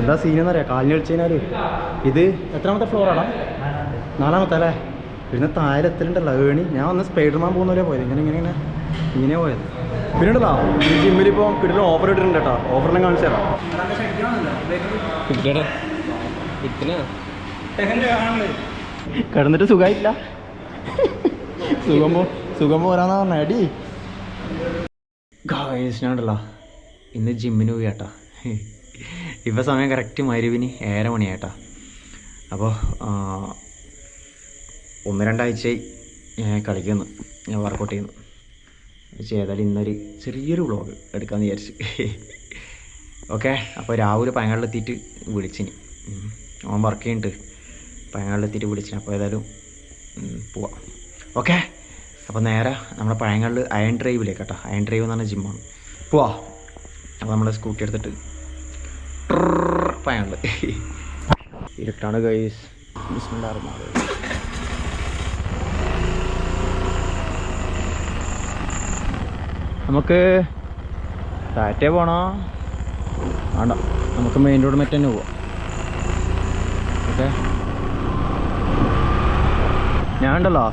എന്താ സീനെന്ന് അറിയാം കാലിന് കളിച്ചു കഴിഞ്ഞാൽ ഇത് എത്രാമത്തെ ഫ്ലോറാടാ നാലാമത്തെ അല്ലേ? പിന്നെ താഴെ എത്തലുണ്ടല്ലോ. ഏണി ഞാൻ വന്ന് സ്പൈഡർമാൻ പോകുന്ന പോലെ പോയത്. ഇങ്ങനെ ഇങ്ങനെ ഇങ്ങനെ. ഇങ്ങനെ പോയത്. പിന്നെ ഉണ്ടല്ലോ ഈ ജിമ്മിൽ ഇപ്പോൾ കിട്ടുന്ന ഓഫർ ഇട്ടിട്ടുണ്ട് കേട്ടോ. ഓഫറിനെ കാണിച്ചു തരാം. കിടന്നിട്ട് സുഖമായിട്ടില്ല സുഖം പോ സുഖം പോരാന്നാ പറഞ്ഞ. അടി ഉണ്ടല്ലോ. ഇന്ന് ജിമ്മിന് പോയി കേട്ടാ. ഇപ്പം സമയം കറക്റ്റ് മരുവിന് ഏഴര മണിയായിട്ടാ. അപ്പോൾ ഒന്ന് രണ്ടാഴ്ചയായി ഞാൻ കളിക്കുന്നു ഞാൻ വർക്കൗട്ട് ചെയ്യുന്നു. ചെയ്താലും ഇന്നൊരു ചെറിയൊരു വ്ളോഗ് എടുക്കാമെന്ന് വിചാരിച്ച്. ഓക്കെ അപ്പോൾ രാവിലെ പയങ്ങളിലെത്തിയിട്ട് വിളിച്ചിനി. ഓൻ വർക്ക് ചെയ്യുന്നുണ്ട് പയങ്ങളിലെത്തിയിട്ട് വിളിച്ചിന്. അപ്പോൾ ഏതായാലും പോവാം. ഓക്കെ അപ്പോൾ നേരെ നമ്മുടെ പഴങ്ങളിൽ അയൺ ഡ്രൈവിലേക്ക് കേട്ടോ അയൺ ഡ്രൈവ് എന്ന് പറഞ്ഞാൽ ജിമ്മാണ് പോവാ. അപ്പോൾ നമ്മൾ സ്കൂട്ടി എടുത്തിട്ട് പയങ്ങളിൽ ഇരുട്ടാണ് ഗൈസ് നമുക്ക് താറ്റേ പോണോ? വേണ്ട. നമുക്ക് മെയിൻ റോഡ് മറ്റന്നെ പോവാം. ഓക്കെ ഞാൻ ഉണ്ടല്ലോ.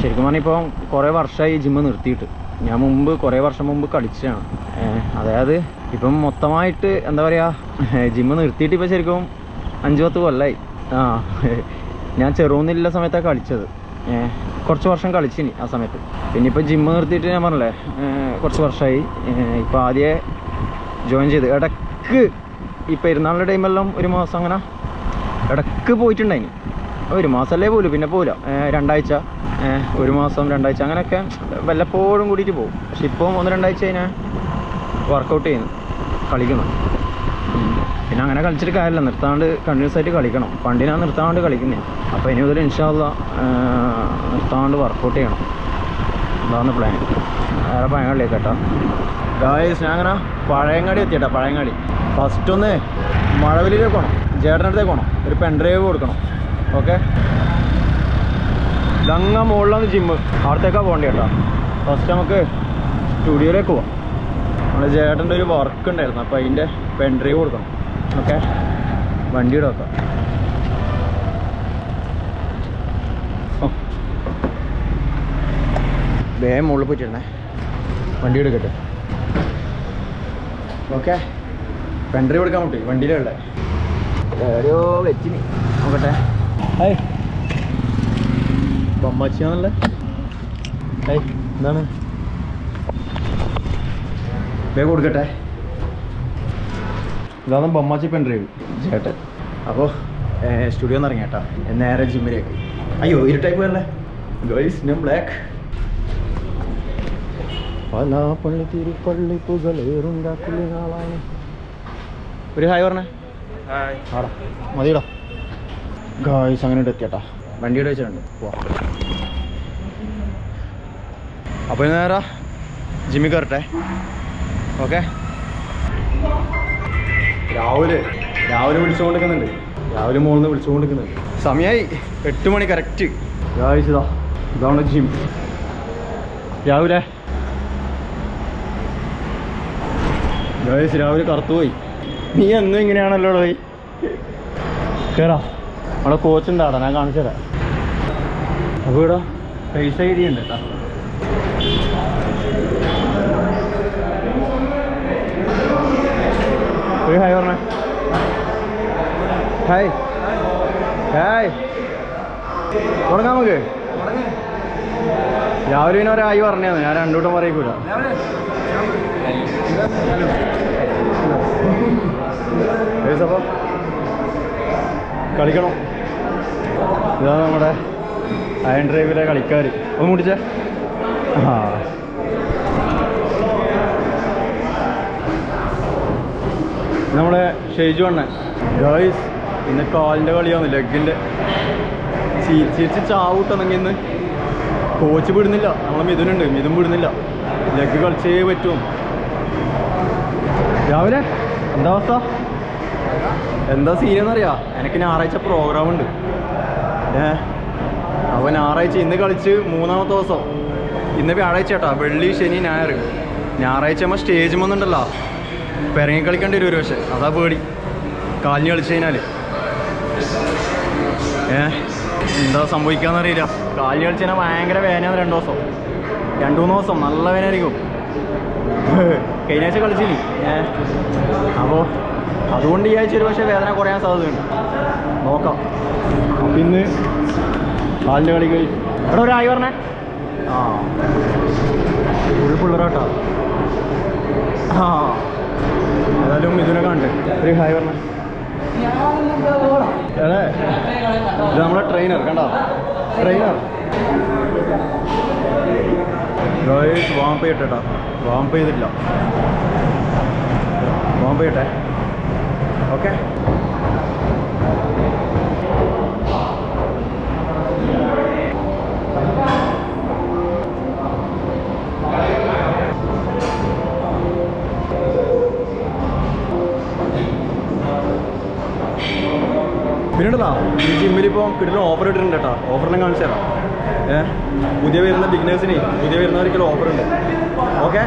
ശരിക്കും പറഞ്ഞാൽ ഇപ്പം കുറേ വർഷമായി ജിമ്മ് നിർത്തിയിട്ട്. ഞാൻ മുമ്പ് കുറേ വർഷം മുമ്പ് കളിച്ചതാണ്. അതായത് ഇപ്പം മൊത്തമായിട്ട് എന്താ പറയുക ജിമ്മ് നിർത്തിയിട്ട് ഇപ്പോൾ ശരിക്കും അഞ്ച് പത്ത് കൊല്ലായി. ആ ഞാൻ ചെറുന്നില്ല സമയത്താണ് കളിച്ചത്. കുറച്ച് വർഷം കളിച്ചിനി ആ സമയത്ത്. പിന്നെ ഇപ്പോൾ ജിമ്മ് നിർത്തിയിട്ട് ഞാൻ പറഞ്ഞില്ലേ കുറച്ച് വർഷമായി ഇപ്പോൾ ആദ്യമേ ജോയിൻ ചെയ്ത്. ഇടയ്ക്ക് ഈ പെരുന്നാളിന്റെ ടൈമെല്ലാം ഒരു മാസം അങ്ങനെ ഇടയ്ക്ക് പോയിട്ടുണ്ടായിനി. ഒരു മാസമല്ലേ പോലും പിന്നെ പോല രണ്ടാഴ്ച. ഒരു മാസം രണ്ടാഴ്ച അങ്ങനെയൊക്കെ വല്ലപ്പോഴും കൂടിയിട്ട് പോകും. പക്ഷെ ഇപ്പോൾ ഒന്ന് രണ്ടാഴ്ച കഴിഞ്ഞാൽ വർക്കൗട്ട് ചെയ്യുന്നു കളിക്കുന്നു. പിന്നെ അങ്ങനെ കളിച്ചിട്ട് കാര്യമില്ല നിർത്താണ്ട് കണ്ടിന്യൂസ് ആയിട്ട് കളിക്കണം. പണ്ട് ഞാൻ നിർത്താണ്ട് കളിക്കുന്നേ. അപ്പോൾ ഇനി മുതൽ ഇൻഷാല്ല നിർത്താണ്ട് വർക്കൗട്ട് ചെയ്യണം. അതാണ് പ്ലാൻ വേറെ പഴയങ്ങാടി കേട്ടോ ഗായസ് ഞാൻ അങ്ങനെ പഴയങ്ങാടി എത്തിയട്ടോ പഴയങ്ങാടി. ഫസ്റ്റ് ഒന്ന് മഴവിലേക്ക് പോകണം ജേട്ടനടുത്തേക്ക് പോകണം ഒരു പെൻഡ്രൈവ് കൊടുക്കണം. ഓക്കെ ഇതങ്ങ മുകളിലാണ് ജിമ്മ് അവിടത്തേക്കാണ് പോകേണ്ടി കേട്ടോ. ഫസ്റ്റ് നമുക്ക് സ്റ്റുഡിയോയിലേക്ക് പോവാം. നമ്മുടെ ചേട്ടന്റെ ഒരു വർക്ക് ഉണ്ടായിരുന്നു. അപ്പോൾ അതിന്റെ പെൻഡ്രൈവ് കൊടുക്കണം. ഓക്കെ? വണ്ടിയുടെ വെക്കാം. വേഗം മുകളിൽ പോയിട്ടിരുന്നേ വണ്ടി എടുക്കട്ടെ. ഓക്കെ? പെൻഡ്രൈവ് കൊടുക്കാൻ പറ്റി വണ്ടിയിലുള്ള ഓരോ വെച്ചിനി. നോക്കട്ടെ. ഹായ് ബൊമ്മച്ചിയാണല്ലേ? ഏയ് എന്താണ്? വേഗം കൊടുക്കട്ടെ. ഇതാണ് ബൊമ്മാച്ചി പെൺഡ്രൈവ് ചേട്ടൻ. അപ്പോൾ സ്റ്റുഡിയോ നിന്ന് ഇറങ്ങിയേട്ടാ നേരെ ജിമ്മിലേക്ക് അയ്യോ ഇരുട്ടായി പോയല്ലേ? ഗൈസ് ഞാൻ ബ്ലാക്ക് പല പള്ളി തിരുപ്പള്ളി പുകളേറുണ്ടാക്കുന്ന ആളാണ്. ഒരു ഹായ് പറഞ്ഞേ. മതിയടാ. ഗായ്സ് അങ്ങനെ എത്തിയട്ടാ. വണ്ടിയുടെ വെച്ചിട്ടുണ്ട്. പോവാം. അപ്പോൾ നേരെ. ജിമ്മി കയറട്ടെ ഓക്കെ? രാവിലെ രാവിലെ വിളിച്ചുകൊണ്ടിരിക്കുന്നുണ്ട്. രാവിലെ മുകളിൽ നിന്ന് വിളിച്ചുകൊണ്ടിരിക്കുന്നുണ്ട്. സമയമായി എട്ട് മണി കറക്റ്റ് ഇതാ ഇതാണ് ജിം രാവിലെ? രാവിലെ കറുത്തു പോയി. നീ എന്നും ഇങ്ങനെയാണല്ലോ പോയി കേറാ. അവിടെ കോച്ച് ഉണ്ടാടാ ഞാൻ കാണിച്ചു തരാം. അപ്പോൾ ഇവിടെ പൈസ ഏരിയ ഉണ്ട് കേട്ടോ. ഒരു ഹായ് പറഞ്ഞേ. ഹായ്. ഹായ്. തുടങ്ങാം നമുക്ക്. രാവിലെ പിന്നെ ഒരായി ഹായ് പറഞ്ഞാന്ന് ഞാൻ രണ്ടുകൂട്ടം പറയിക്കൂല. അപ്പോൾ കളിക്കണം. ഇതാണ് നമ്മുടെ അയൺ ഡ്രൈവിലെ കളിക്കാർ ഒന്ന് മുടിച്ചേ. ആ. നമ്മുടെ ഷെയ്ജു അണ്ണൻ. ഗായ്സ് ഇന്ന് കാലിന്റെ കളിയാണ് ലെഗിന്റെ ചിരിച്ച് ചാവൂട്ടെന്നെങ്കിൽ ഇന്ന് കോച്ച് വിടുന്നില്ല. നമ്മളെ മിഥുനുണ്ട് മിഥുൻ വിടുന്നില്ല. ലെഗ് കളിച്ചേ പറ്റും. രാവിലെ എന്താ അവസ്ഥ? എന്താ സീനെന്നറിയാ എനിക്ക് ഞായറാഴ്ച പ്രോഗ്രാം ഉണ്ട്. ഏ? അവൻ ഞായറാഴ്ച ഇന്ന് കളിച്ച് മൂന്നാമത്തെ ദിവസം. ഇന്ന് വ്യാഴാഴ്ച കേട്ടാ. വെള്ളി ശനി ഞായർ. ഞായറാഴ്ച നമ്മൾ സ്റ്റേജ് വന്നിട്ടുണ്ടല്ലോ പെരങ്ങി കളിക്കേണ്ടി വരും ഒരു പക്ഷേ അതാ പേടി. കാലിന് കളിച്ചു കഴിഞ്ഞാൽ ഏ? എന്താ സംഭവിക്കാന്നറിയില്ല കാലിന് കളിച്ചു കഴിഞ്ഞാൽ ഭയങ്കര വേനയാണ് രണ്ട് ദിവസം. രണ്ടു മൂന്ന് ദിവസം നല്ല വേനായിരിക്കും കഴിഞ്ഞ ആഴ്ച കളിച്ചില്ലേ? ഏ? അപ്പോൾ അതുകൊണ്ട് ഈ ആഴ്ച ഒരു പക്ഷേ വേദന കുറയാൻ സാധ്യതയുണ്ട്. നോക്കാം. അപ്പം ഇന്ന് കാലിന്റെ കളി കഴി എവിടെ ഒരു ആയി പറഞ്ഞേ. ആ. ഫുൾ പിള്ളേരാട്ടോ. ആ. ഏതായാലും ഇതിനെ കണ്ട് ഒരു ഹായ് പറഞ്ഞേ. എടേ ഇത് നമ്മുടെ ട്രെയിനർ കണ്ടോ? ട്രെയിനർ വാമ്പ് ചെയ്യട്ടെട്ടാ വാമ്പ് ചെയ്തില്ല വാമ്പ് ചെയ്യട്ടെ. ഓക്കെ പിന്നീടല്ലോ ഈ ജിമ്മിലിപ്പോൾ കിട്ടുന്ന ഓഫർ ഇട്ടിട്ടുണ്ട് കേട്ടോ. ഓഫറിനെ കാണിച്ചു തരാം. ഏഹ് പുതിയ വരുന്ന ബിഗിനേഴ്സിന് പുതിയ വരുന്നവർക്കുള്ള ഓക്കെ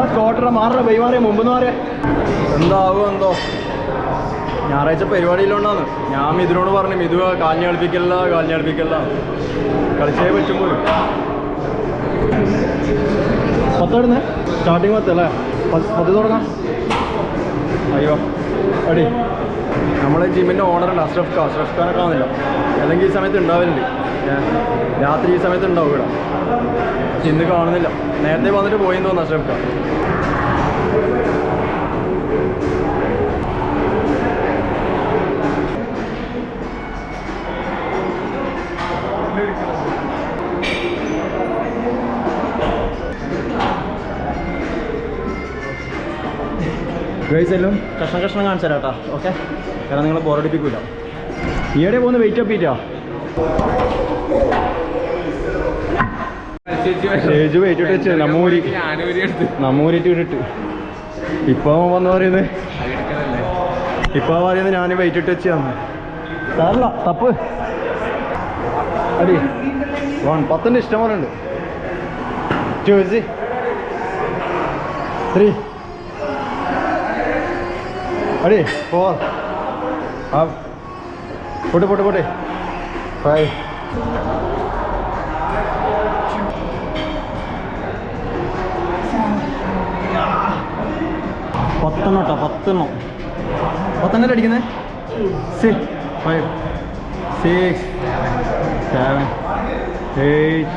സ്കോട്ടറ മാറ എന്താവോ എന്തോ? ഞായറാഴ്ച പരിപാടിയിലുണ്ടാന്ന്. ഞാൻ ഇതിനോട് പറഞ്ഞു മിതു കാലിന് കളിപ്പിക്കല്ല കാലിന് കളിപ്പിക്കല്ല. കളിച്ചേ പറ്റും പോലും പത്താടുന്നേ സ്റ്റാർട്ടിങ് പത്തല്ലേ പത്ത് തുടങ്ങാം. അയ്യോ അടി. നമ്മളെ ജിമ്മിന്റെ ഓണറുണ്ട് അഷ്റഫ് ഖാൻ. അഷ്റഫ് ഖാനെ കാണുന്നില്ല. അല്ലെങ്കിൽ ഈ സമയത്ത് ഉണ്ടാവലുണ്ട് രാത്രി ഈ സമയത്ത് ഉണ്ടാവും ഇവിടെ ഇന്ന് കാണുന്നില്ല. നേരത്തെ വന്നിട്ട് പോയെന്ന് തോന്നുന്നു അഷ്റഫ് ഖാൻ. ഗൈസ് എല്ലാം? കഷ്ണം കഷ്ണം കാണിച്ചു തരാം കേട്ടോ. ഓക്കെ കാരണം നിങ്ങൾ ബോറടിപ്പിക്കൂല ഈയിടെ പോകുന്ന വെയിറ്റ് അപ്പിറ്റാ ചേച്ചി വെയിറ്റ് ഇട്ട് വെച്ച് നമ്മൂരി നമ്മൂരിട്ട് ഇട്ടിട്ട്. ഇപ്പൊ വന്ന് പറയുന്നത്. ഇപ്പൊ പറയുന്നത് ഞാൻ വെയിറ്റ് ഇട്ട് വെച്ച് തന്നു സാറല്ല തപ്പ്. അടി. വൺ പത്തിന്റെ ഇഷ്ടം പോലെ ഉണ്ട്. ടു ത്രീ അടി ഫോർ ആ. പോട്ടെ പോട്ടെ പോട്ടെ. ഫൈവ് പത്തെണ്ണം കേട്ടോ പത്തെണ്ണം. പത്തെണ്ണം അടിക്കുന്നത് six five six seven eight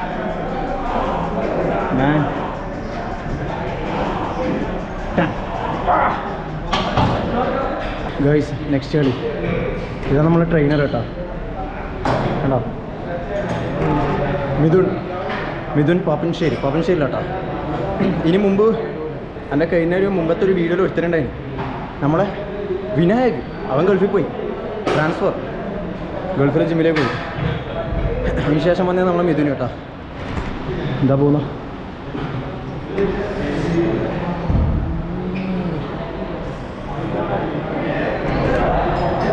nine guys next കളി. ഇതാ നമ്മളെ ട്രെയിനർ കേട്ടോ. കണ്ടോ? മിഥുൻ. മിഥുൻ പാപ്പൻശ്ശേരി. പാപ്പൻശ്ശേരി കേട്ടോ ഇനി മുമ്പ് എന്റെ കഴിഞ്ഞ ഒരു മുമ്പത്തെ ഒരു വീഡിയോയിൽ ഒരുത്തരുണ്ടായിരുന്നു നമ്മളെ വിനായക്. അവൻ ഗൾഫിൽ പോയി. ട്രാൻസ്ഫർ ഗൾഫിൽ ജിമ്മിലേക്ക് പോയി. അതിനുശേഷം വന്നേ നമ്മളെ മിഥുൻ കേട്ടോ. എന്താ പോകുന്ന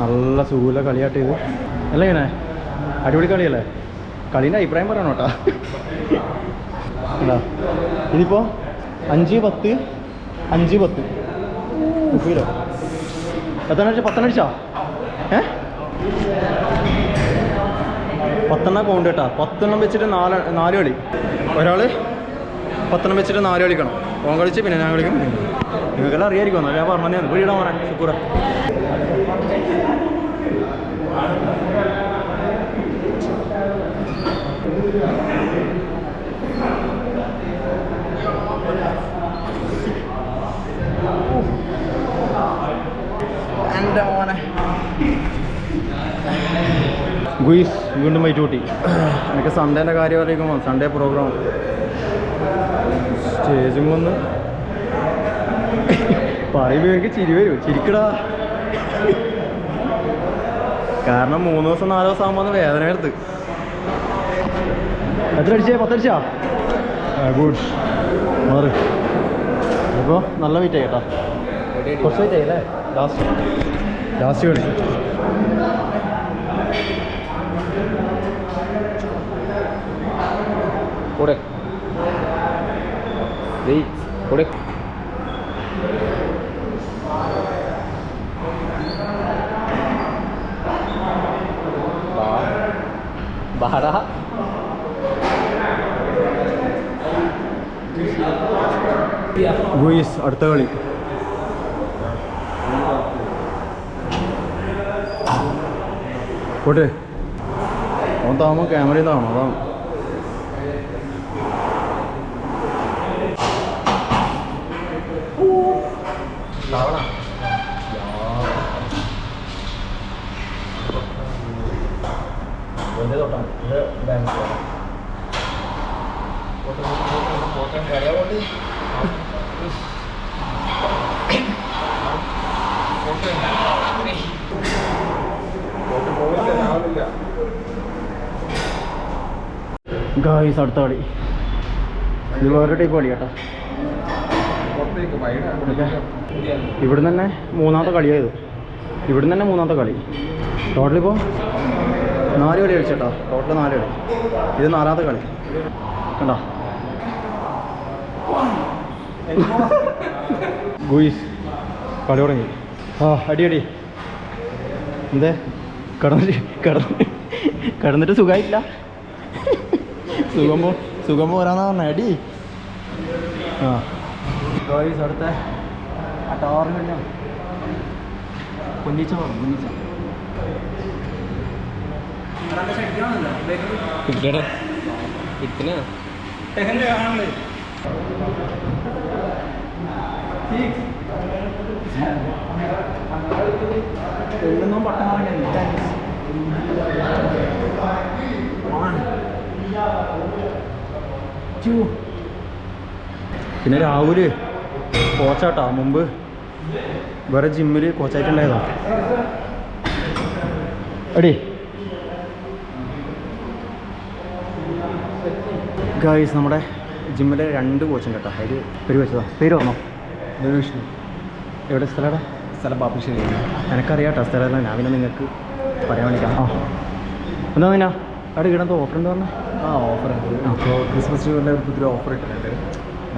നല്ല സുഖല കളിയാട്ട് ഇത്. അല്ല ഇങ്ങനെ അടിപൊളി കളിയല്ലേ? കളീന്റെ അഭിപ്രായം പറയണം കേട്ടോ. എന്താ ഇതിപ്പോൾ അഞ്ച് പത്ത് അഞ്ച് പത്ത്. മുപ്പതിലോ എത്ര അടിച്ച പത്തെണ്ണം അടിച്ചാ? ഏ? പത്തെണ്ണം കൗണ്ട് കേട്ടാ. പത്തെണ്ണം വെച്ചിട്ട് നാല് നാല് കളി. ഒരാൾ പത്തെണ്ണം വെച്ചിട്ട് നാല് കളിക്കണം. ഓൻ കളിച്ച് പിന്നെ ഞാൻ കളിക്കും. നിങ്ങൾക്കെല്ലാം അറിയാമായിരിക്കും ഞാൻ പറഞ്ഞു വീടാൻ പറയാൻ ശുക്കൂറ. എന്റെ ഗുയിസ് വീണ്ടും വൈറ്റ് കൂട്ടി എനിക്ക് സൺഡേന്റെ കാര്യം അറിയിക്കുമ്പോൾ സൺഡേ പ്രോഗ്രാം. സ്റ്റേജും വന്ന് പറയുമ്പോൾ എനിക്ക് ചിരി വരും. ചിരിക്കടാ. കാരണം മൂന്ന് ദിവസം നാല് ദിവസം ആകുമ്പോൾ വേദന എടുത്ത് എത്ര അടിച്ചേ? പത്തടിച്ചാ ഗുഡ് ഇപ്പോൾ നല്ല വെയിറ്റ് ആയി കേട്ടോ. കുറച്ച് വെയിറ്റ് ആയി ലാസ്റ്റ് ലാസ്റ്റ് കൂടെ. കൂടെ. ബാടാ. ഗുയിസ് അടുത്ത കളി. പോട്ടെ. അവൻ താമോ ക്യാമറയിൽ നിന്നാണോ അതാണ്. ഗായ്സ് അടുത്ത കളി. ഇത് വേറെ ടൈപ്പ് കളി കേട്ടോ ഇവിടുന്ന് തന്നെ മൂന്നാമത്തെ കളിയായത് ഇവിടുന്ന് തന്നെ മൂന്നാമത്തെ കളി. ടോട്ടലിപ്പോ ഇപ്പോൾ നാല് കളി കളിച്ചോ ടോട്ടൽ നാല് കളി ഇത് നാലാമത്തെ കളി. കണ്ടോ? ഗുയിസ് കളി തുടങ്ങി. ആ അടി അടി. എന്തേ? കിടന്നിട്ട് കിടന്ന് കിടന്നിട്ട് സുഖമായിട്ടില്ല. സുഖമോ പോ സുഖം പോരാന്നാ പറഞ്ഞ. അടി. ആ. ഗോയിസ് അടുത്ത അട്ടാറ് കഴിഞ്ഞോ കുഞ്ഞിച്ച പറഞ്ഞു കുഞ്ഞിച്ച എഴുതുന്നോ പട്ടം പിന്നെ രാഹുൽ കോച്ചാട്ടാ മുമ്പ് വേറെ ജിമ്മിൽ കോച്ചായിട്ടുണ്ടായതാ. എടി ഗായ്സ് നമ്മുടെ ജിമ്മിലെ രണ്ട് കോച്ചുണ്ട് കേട്ടോ. അതിൽ പേര് വെച്ചതാ. പേര്? പറഞ്ഞോ വിഷ്ണു എവിടെ സ്ഥലമാണ് സ്ഥലം പാപ്പശ്ശേരി എനിക്കറിയാം കേട്ടോ സ്ഥലം ഞാൻ പിന്നെ നിങ്ങൾക്ക് പറയാൻ വേണ്ടിയിട്ടാണ് ആ. എന്താ പിന്നെ അവിടെ ഇടന്തോ ഓഫർ ഉണ്ട് പറഞ്ഞാൽ ആ ഓഫർ ഉണ്ട്. അപ്പോൾ ക്രിസ്മസ് ന്യൂറിന്റെ പുതിയ ഓഫർ ഇട്ടിട്ടുണ്ട്.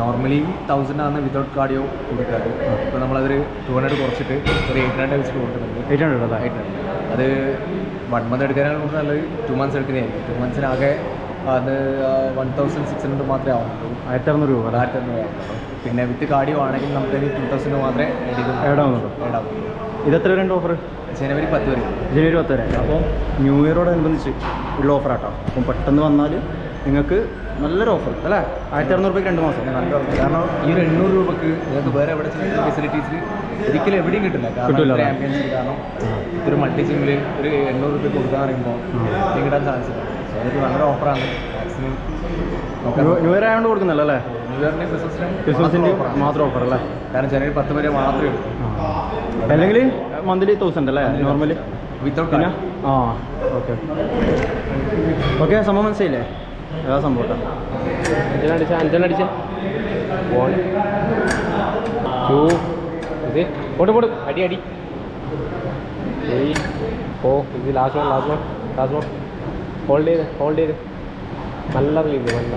നോർമലി തൗസൻഡ് ആണ് വിതൗട്ട് കാർഡിയോ കൊടുക്കാറ്. അപ്പോൾ നമ്മളതൊരു ടു ഹൺഡ്രഡ് കുറച്ചിട്ട് ഒരു എയ്റ്റ് ഹൺഡ്രഡ് വെച്ചിട്ട് കൊടുക്കുന്നുണ്ട് എയ്റ്റ് ഹൺഡ്രഡ് അല്ല എയ്റ്റ് ഹൺഡ്രഡ് അത് വൺ മന്ത് എടുക്കാനാണ് നമുക്ക് നല്ലത്. ടു മന്ത്സ് എടുക്കുന്നതായിരിക്കും. ടു മന്ത്സിനാകെ അത് വൺ തൗസൻഡ് സിക്സ് ഹൺഡ്രഡ് മാത്രമേ ആവുന്നുള്ളൂ. ആയിരത്തി അറുന്നൂറ് രൂപ അല്ലേ? ആയിരത്തി അറുന്നൂറ് ആവുന്നുള്ളൂ. പിന്നെ വിത്ത് കാർഡിയോ ആണെങ്കിൽ നമുക്ക് ടു തൗസൻഡ് മാത്രമേ ആവുന്നുള്ളൂ. ആഡ് ആവുന്നുള്ളൂ. ഇത് എത്ര രണ്ട് ഓഫർ ജനുവരി പത്ത് വരെ. ജനുവരി പത്ത് വരെ. അപ്പോൾ ന്യൂ ഇയറോടനുബന്ധിച്ച് ഉള്ള ഓഫർ ആട്ടോ. അപ്പം പെട്ടെന്ന് വന്നാൽ നിങ്ങൾക്ക് നല്ലൊരു ഓഫർ അല്ലേ? ആയിരത്തി അറുന്നൂറ് രൂപയ്ക്ക് രണ്ട് മാസം. കാരണം ഈ ഒരു എണ്ണൂറ് രൂപയ്ക്ക് നിങ്ങൾക്ക് വേറെ എവിടെ ഫെസിലിറ്റീസ് ഒരിക്കലും എവിടെയും കിട്ടില്ല. കാരണം ചാമ്പ്യൻസ് കാരണം ഒരു മൾട്ടി സിമ്മിൽ ഒരു എണ്ണൂറ് രൂപ കൊടുക്കാൻ പറയുമ്പോൾ കിട്ടാൻ ചാൻസ് ഇല്ല. സോ അതൊരു നല്ലൊരു ഓഫറാണ് മാക്സിമം ന്യൂ- ഇയർ ആയതുകൊണ്ട് കൊടുക്കുന്നില്ല അല്ലേ? ന്യൂ ഇയറിന്റെ ക്രിസ്മസിനും മാത്രം ഓഫർ അല്ലേ? കാരണം ജനുവരി പത്ത് വരെ മാത്രമേ ഉള്ളൂ. അല്ലെങ്കിൽ മന്ത്ലി തൗസൻഡ് അല്ലേ? നോർമലി വിത്തൗട്ട് പിന്നെ? ആ ഓക്കെ ഓക്കെ സംഭവം മനസ്സിലായില്ലേ? ഏതാ സംഭവം കേട്ടോ അഞ്ചെണ്ണടിച്ച അഞ്ചെണ്ണടിച്ച വൺ ടു ഇത്. പോട്ട് അടി അടി. ഓ ഇത് last one last one last one hold ചെയ്ത് ഹോൾഡ് ചെയ്ത്. നല്ല റിലീസ് നല്ല.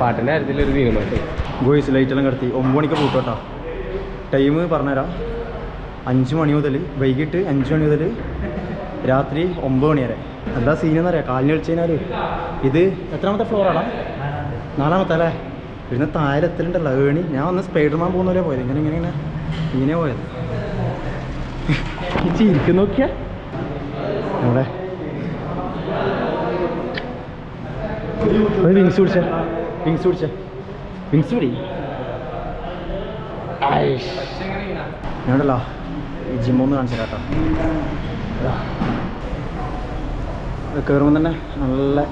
പാട്ടിന്റെ കാര്യത്തിൽ ഒരു തീരുമാനം ലൈറ്റ് ലൈറ്റെല്ലാം കിടത്തി. ഒമ്പത് മണിക്ക് പൂട്ടും കേട്ടോ. ടൈം പറഞ്ഞുതരാം. അഞ്ച് മണി മുതൽ വൈകിട്ട് അഞ്ച് മണി മുതൽ രാത്രി ഒമ്പത് മണി വരെ എന്താ സീൻ അറിയാം? കാലിന് കളിച്ച് കഴിഞ്ഞാൽ ഇത് എത്രാമത്തെ ഫ്ലോറാണ് നാലാമത്തെ അല്ലേ? പിന്നെ താഴെ എത്തലുണ്ടല്ലോ. ഏണി ഞാൻ ഒന്ന് സ്പൈഡർമാൻ പോകുന്ന പോലെ പോയത്. ഇങ്ങനെ ഇങ്ങനെ ഇങ്ങനെ. ഇങ്ങനെ പോയത്. ഇരിക്കും നോക്കിയാ. നമ്മുടെ വിങ്സ് പിടിച്ച വിങ്സ് പിടിച്ച വിങ്സ് പിടി ഞാനല്ല ഈ ജിമ്മൊന്ന് കാണിച്ചു കേട്ടോ. കയറുമ്പോൾ തന്നെ നല്ല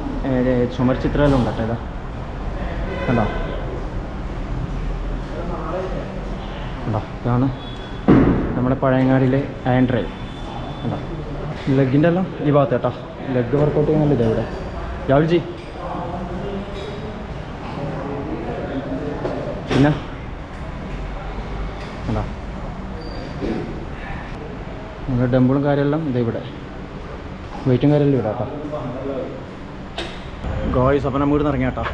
ചുമർ ചിത്രമെല്ലാം ഉണ്ട് കേട്ടോ ഇതാ. കണ്ടോ? കണ്ടോ? ഇതാണ് നമ്മുടെ പഴയങ്ങാടിയിലെ ഡ്രൈവ് കണ്ടോ? ലെഗിന്റെ എല്ലാം ഈ ഭാഗത്ത് കേട്ടോ. ലെഗ് വർക്കൗട്ട് ചെയ്യുന്നല്ലോ ഇതാ ഇവിടെ രാഹുൽജി. പിന്നെ? നമ്മുടെ ഡംബിളും കാര്യമെല്ലാം ഇതാ ഇവിടെ. വെയിറ്റും കാര്യമെല്ലാം ഇവിടെ കേട്ടോ. ഗോയ്സ് അപ്പം നമ്മൾ ഇവിടുന്ന് ഇറങ്ങി കേട്ടോ.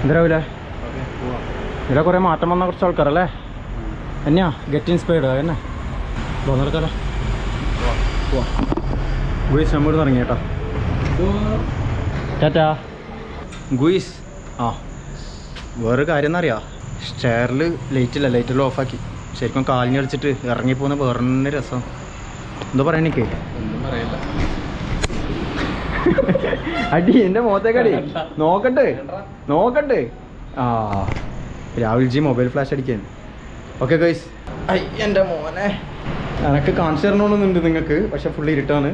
എന്തരാവില്ലേ ഇവിടെ കുറേ മാറ്റം വന്ന കുറച്ച് ആൾക്കാരല്ലേ? എന്നാ ഗെറ്റ് ഇൻസ്പയർഡ് എന്നെ? തോന്നെടുക്കാലോ ഗുയിസ് നമ്മൾ ഇവിടുന്ന് ഇറങ്ങി കേട്ടോ. ടാറ്റാ. ഗുയിസ് ആ വേറൊരു കാര്യം എന്നറിയാം സ്റ്റെയറിൽ ലൈറ്റില്ല ലൈറ്റെല്ലാം ഓഫാക്കി ശരിക്കും കാലിന് കളിച്ചിട്ട് ഇറങ്ങിപ്പോകുന്ന വേറെ രസം. എന്താ പറയണിക്ക് അടി എന്റെ മോത്തേക്കടി നോക്കട്ടെ. നോക്കട്ടെ. ആ രാഹുൽജി മൊബൈൽ ഫ്ലാഷ് അടിക്കാൻ. ഓക്കെ ഗൈസ് ഐ എന്റെ മോനെ. എനക്ക് കാണിച്ചു തരണമെന്നുണ്ട് നിങ്ങൾക്ക് പക്ഷെ ഫുള്ള് ഇരുട്ടാണ്.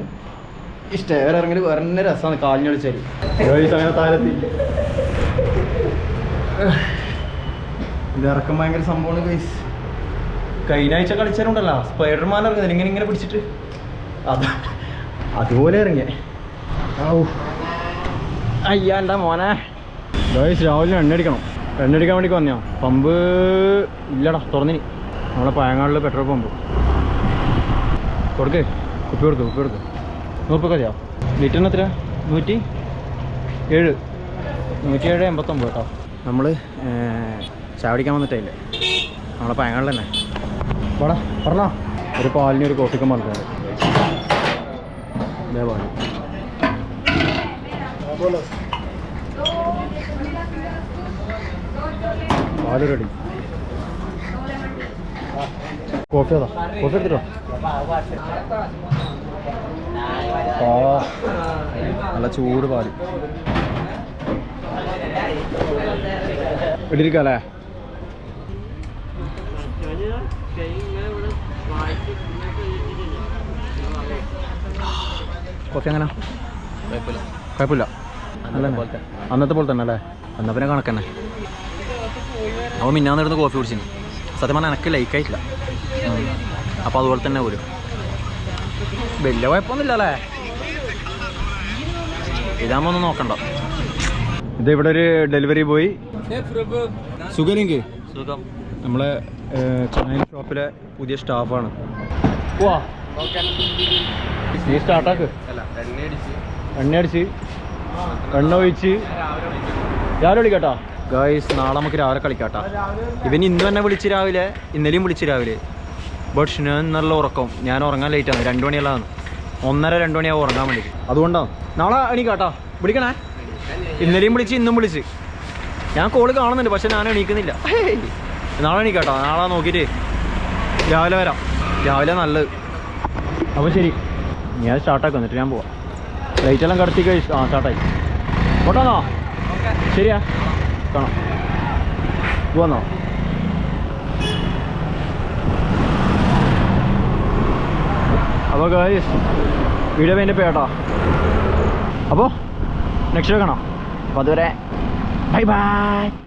ഈ സ്റ്റെയർ ഇറങ്ങി വേറെ രസമാണ് കാലിന് കളിച്ചാൽ ഗൈസ് അങ്ങനെ താരത്തി ഇത് ഇറക്കം ഭയങ്കര സംഭവമാണ് ഗൈസ് കഴിഞ്ഞ ആഴ്ച കളിച്ചാലുണ്ടല്ലോ സ്പൈഡർമാൻ ഇറങ്ങുന്നത് ഇങ്ങനെ ഇങ്ങനെ പിടിച്ചിട്ട്? അതാ അതുപോലെ ഇറങ്ങിയ. അയ്യാ എന്താ മോനെ? ഗൈസ് രാവിലെ എണ്ണ അടിക്കണം. എണ്ണ അടിക്കാൻ വേണ്ടി വന്നോ പമ്പ് ഇല്ലടാ തുറന്നിനി. നമ്മളെ പയങ്ങാടിൽ പെട്രോൾ പമ്പ്. കൊടുക്ക്. കുപ്പി കൊടുക്ക് കുപ്പി കൊടുക്ക്. നൂറ് മതിയോ? ലിറ്ററിന് എത്ര നൂറ്റി ഏഴ്. നൂറ്റി ഏഴ് എൺപത്തൊമ്പത് കേട്ടോ. നമ്മൾ ചാവടിക്കാൻ വന്നിട്ടേ വന്നിട്ടില്ലേ നമ്മളെ പയങ്ങാളിൽ തന്നെ. വാടാ പറഞ്ഞോ. ഒരു പാലിന് ഒരു കോഫിക്കും പറഞ്ഞത് ഇതേ പാൽ റെഡി. കോഫി അതാ. കോഫി എടുത്തിട്ടോ? നല്ല ചൂട് പാൽ. ഇടിരിക്കല്ലേ കോഫി എങ്ങനെ കുഴപ്പമില്ല. അന്നത്തെ അല്ലേ? അന്നത്തെ പോലെ തന്നെ അല്ലേ? എന്നാ പിന്നെ കണക്കന്നെ. അപ്പോൾ മിന്നാന്നിരുന്ന് കോഫി കുടിച്ചിന്. സത്യം പറഞ്ഞാൽ എനിക്ക് ലൈക്കായിട്ടില്ല അപ്പോൾ അതുപോലെ തന്നെ വരും. വലിയ കുഴപ്പമൊന്നുമില്ല അല്ലേ? ഇതാകുമ്പോൾ ഒന്ന് നോക്കണ്ട. ഇത് ഇവിടെ ഒരു ഡെലിവറി ബോയ് സുഖം. നമ്മളെ ചൈന ഷോപ്പിലെ പുതിയ സ്റ്റാഫാണ്. നീ സ്റ്റാർട്ടാക്ക് അല്ല എണ്ണ ഒഴിച്ച്. രാവിലെ വിളിക്കാട്ടാ. ഗായ്സ് നാളെ നമുക്ക് രാവിലെ കളിക്കാട്ടാ. ഇവൻ ഇന്ന് തന്നെ വിളിച്ച് രാവിലെ ഇന്നലെയും വിളിച്ച് രാവിലെ. ബട്ട് ഞാൻ നല്ല ഉറക്കം. ഞാൻ ഉറങ്ങാൻ ലേറ്റാണ് രണ്ടു മണിയല്ലാന്ന് ഒന്നര രണ്ടു മണിയാവും ഉറങ്ങാൻ വേണ്ടി അതുകൊണ്ടാണ് നാളെ എണീക്കാട്ടാ. വിളിക്കണേ? ഇന്നലെയും വിളിച്ച് ഇന്നും വിളിച്ച്. ഞാൻ കോൾ കാണുന്നുണ്ട് പക്ഷെ ഞാൻ എണീക്കുന്നില്ല. നാളെ എണീക്കാട്ടോ നാളെ നോക്കിയിട്ട് രാവിലെ വരാം. രാവിലെ നല്ലത്. അപ്പോൾ ശരി. ഞാൻ സ്റ്റാർട്ടാക്കി എന്നിട്ട് ഞാൻ പോവാം. ലൈറ്റെല്ലാം കടത്തി കഴിച്ചു. ആ സ്റ്റാർട്ടായി പോട്ടാന്നോ ശരിയാ. കാണാം. അപ്പൊ അപ്പോൾ വീഡിയോ വേണ്ടി പേട്ടോ അപ്പോൾ നെക്സ്റ്റ് വെക്കണോ അപ്പോൾ അതുവരെ ബൈ ബൈ